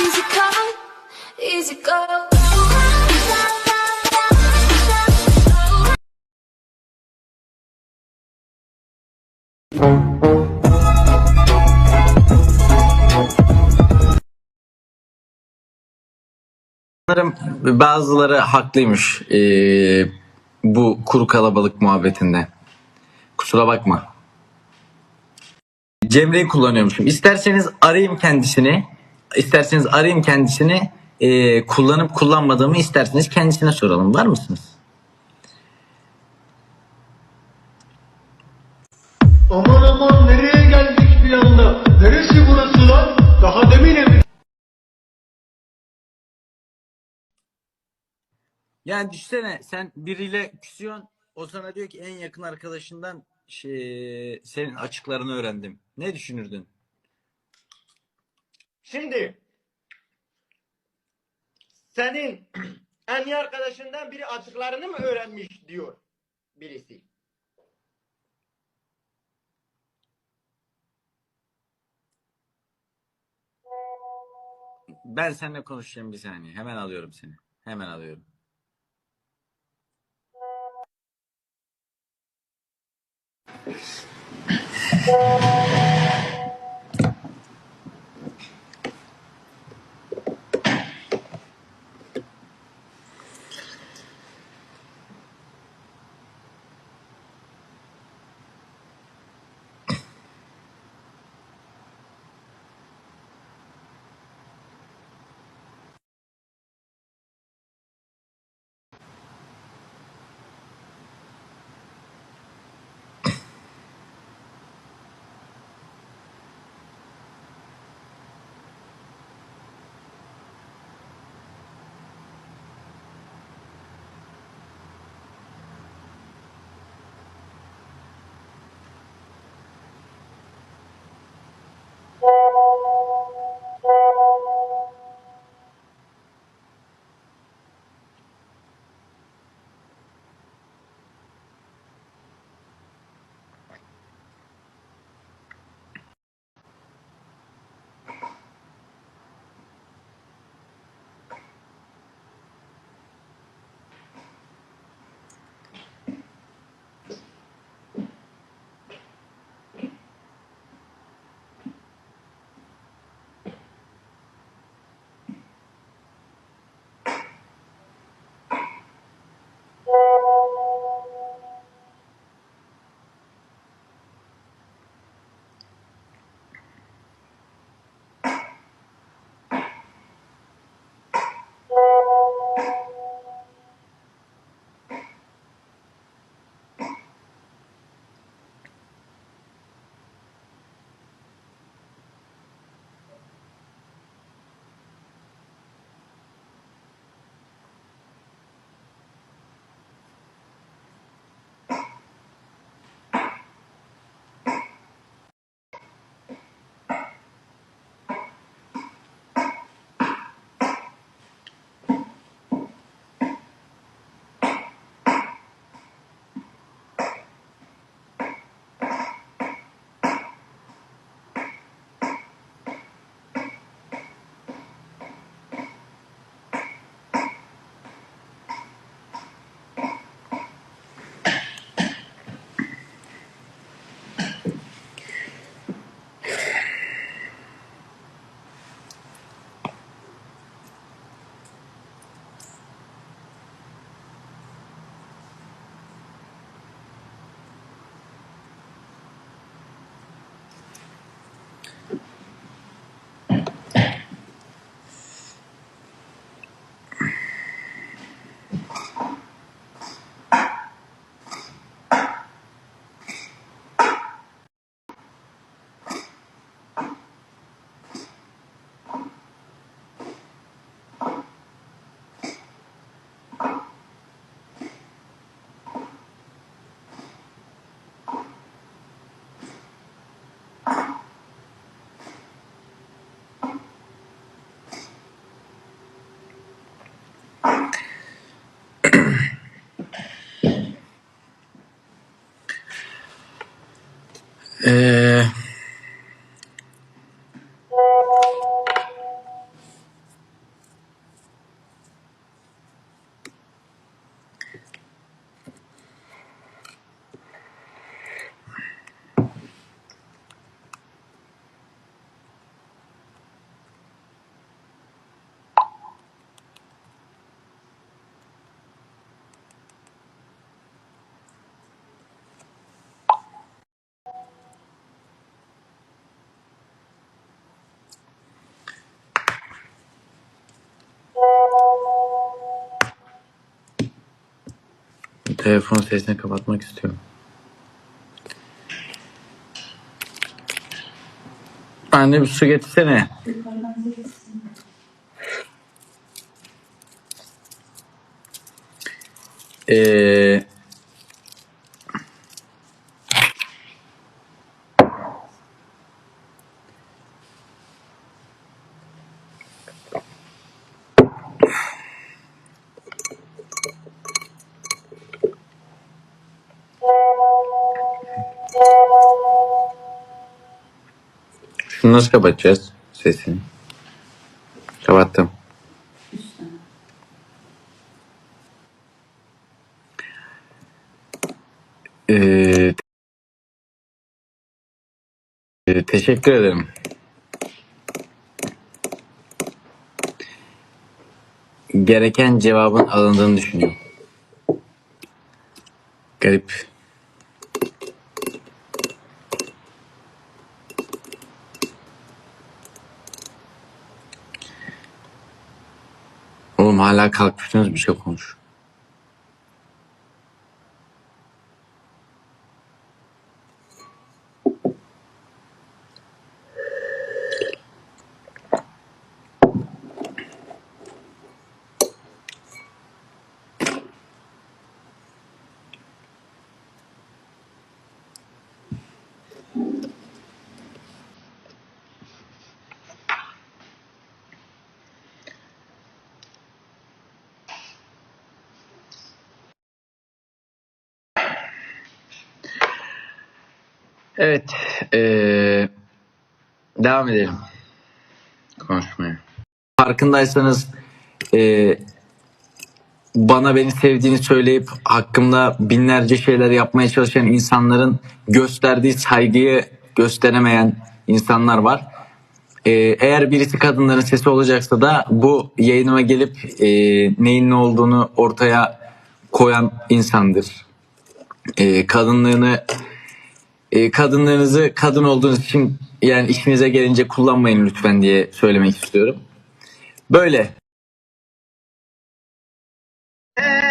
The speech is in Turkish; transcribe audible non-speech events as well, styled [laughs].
Easy. Sanırım bazıları haklıymış ee, bu kuru kalabalık muhabbetinde. Kusura bakma. Cemre'yi kullanıyormuşum. İsterseniz arayayım kendisini. İsterseniz arayayım kendisini. Ee, kullanıp kullanmadığımı isterseniz kendisine soralım. Var mısınız? Aman aman nereye geldik bir anda? Neresi burası lan? Daha demin ev. Yani düşünsene sen biriyle küsüyorsun. O sana diyor ki en yakın arkadaşından şey, senin açıklarını öğrendim. Ne düşünürdün? Şimdi senin [clears throat] en iyi arkadaşından biri açıklarını mı öğrenmiş diyor birisi. Ben seninle konuşacağım bir saniye. Hemen alıyorum seni. Hemen alıyorum. [laughs] Telefon sesini kapatmak istiyorum. Anne bir su getirsene. Ee, şunu nasıl kapatacağız sesini? Kapattım. Ee, e, teşekkür ederim. Gereken cevabın alındığını düşünüyorum. Garip. Hala kalkmışsınız bir şey konuş. Evet. eee, devam edelim. Konuşmaya. Farkındaysanız eee, bana beni sevdiğini söyleyip hakkımda binlerce şeyler yapmaya çalışan insanların gösterdiği saygıyı gösteremeyen insanlar var. Ee, eğer birisi kadınların sesi olacaksa da bu yayınıma gelip e, neyin ne olduğunu ortaya koyan insandır. Ee, kadınlığını ee, kadınlarınızı kadın olduğunuz için yani işinize gelince kullanmayın lütfen diye söylemek istiyorum. Böyle. Ee,